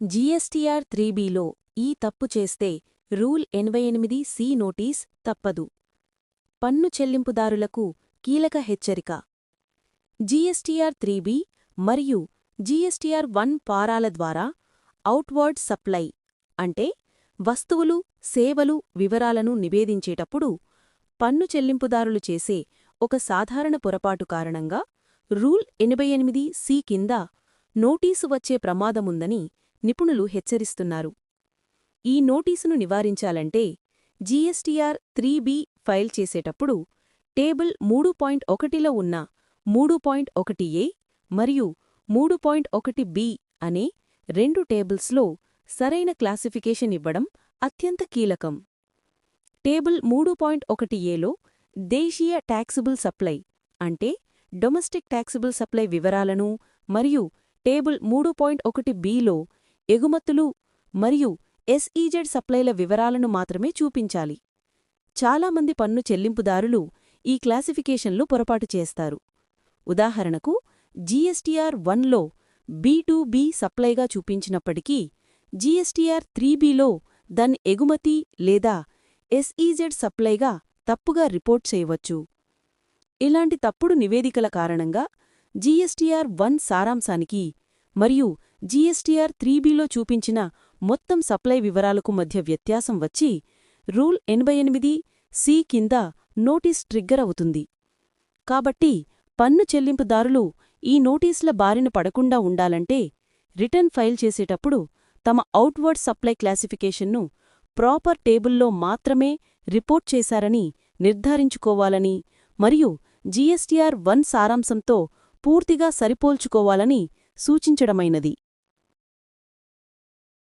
GSTR త్రీబీలో ఈ తప్పు చేస్తే రూల్ ఎనభై ఎనిమిది సి నోటీస్ తప్పదు. పన్ను చెల్లింపుదారులకు కీలక హెచ్చరిక. జీఎస్టీఆర్ త్రీబీ మరియు జీఎస్టీఆర్ వన్ పారాల ద్వారా అవుట్వర్డ్ సప్లై అంటే వస్తువులు సేవలు వివరాలను నివేదించేటప్పుడు పన్ను చెల్లింపుదారులు చేసే ఒక సాధారణ పొరపాటు కారణంగా రూల్ ఎనభై ఎనిమిది సి కింద నోటీసు వచ్చే ప్రమాదముందని నిపుణులు హెచ్చరిస్తున్నారు. ఈ నోటీసును నివారించాలంటే జీఎస్టీఆర్ త్రీ బి ఫైల్ చేసేటప్పుడు టేబుల్ మూడు పాయింట్ ఒకటిలో ఉన్న మూడు పాయింట్ ఒకటి ఏ మరియు మూడు పాయింట్ ఒకటి బి అనే రెండు టేబుల్స్లో సరైన క్లాసిఫికేషన్ ఇవ్వడం అత్యంత కీలకం. టేబుల్ మూడు పాయింట్ ఒకటి ఏలో దేశీయ ట్యాక్సిబుల్ సప్లై అంటే డొమెస్టిక్ ట్యాక్సిబుల్ సప్లై వివరాలను మరియు టేబుల్ మూడు పాయింట్ ఒకటి బిలో ఎగుమతులు మరియు ఎస్ఈజెడ్ సప్లైల వివరాలను మాత్రమే చూపించాలి. చాలామంది పన్ను చెల్లింపుదారులు ఈ క్లాసిఫికేషన్లు పొరపాటు చేస్తారు. ఉదాహరణకు జీఎస్టీఆర్ వన్లో బీ సప్లైగా చూపించినప్పటికీ జీఎస్టీఆర్ త్రీ బిలో దాన్ని ఎగుమతి లేదా ఎస్ఈజెడ్ సప్లైగా తప్పుగా రిపోర్ట్ చేయవచ్చు. ఇలాంటి తప్పుడు నివేదికల కారణంగా జీఎస్టీఆర్ వన్ సారాంశానికి మరియు జీఎస్టీఆర్ త్రీ బిలో చూపించిన మొత్తం సప్లై వివరాలకు మధ్య వ్యత్యాసం వచ్చి రూల్ ఎనభై ఎనిమిది సి కింద నోటీస్ ట్రిగ్గర్ అవుతుంది. కాబట్టి పన్ను చెల్లింపుదారులు ఈ నోటీసుల బారిన పడకుండా ఉండాలంటే రిటర్న్ ఫైల్ చేసేటప్పుడు తమ అవుట్వర్డ్ సప్లై క్లాసిఫికేషన్ను ప్రాపర్ టేబుల్లో మాత్రమే రిపోర్ట్ చేశారని నిర్ధారించుకోవాలని మరియు జీఎస్టీఆర్ వన్ సారాంశంతో పూర్తిగా సరిపోల్చుకోవాలని సూచించడమైనది.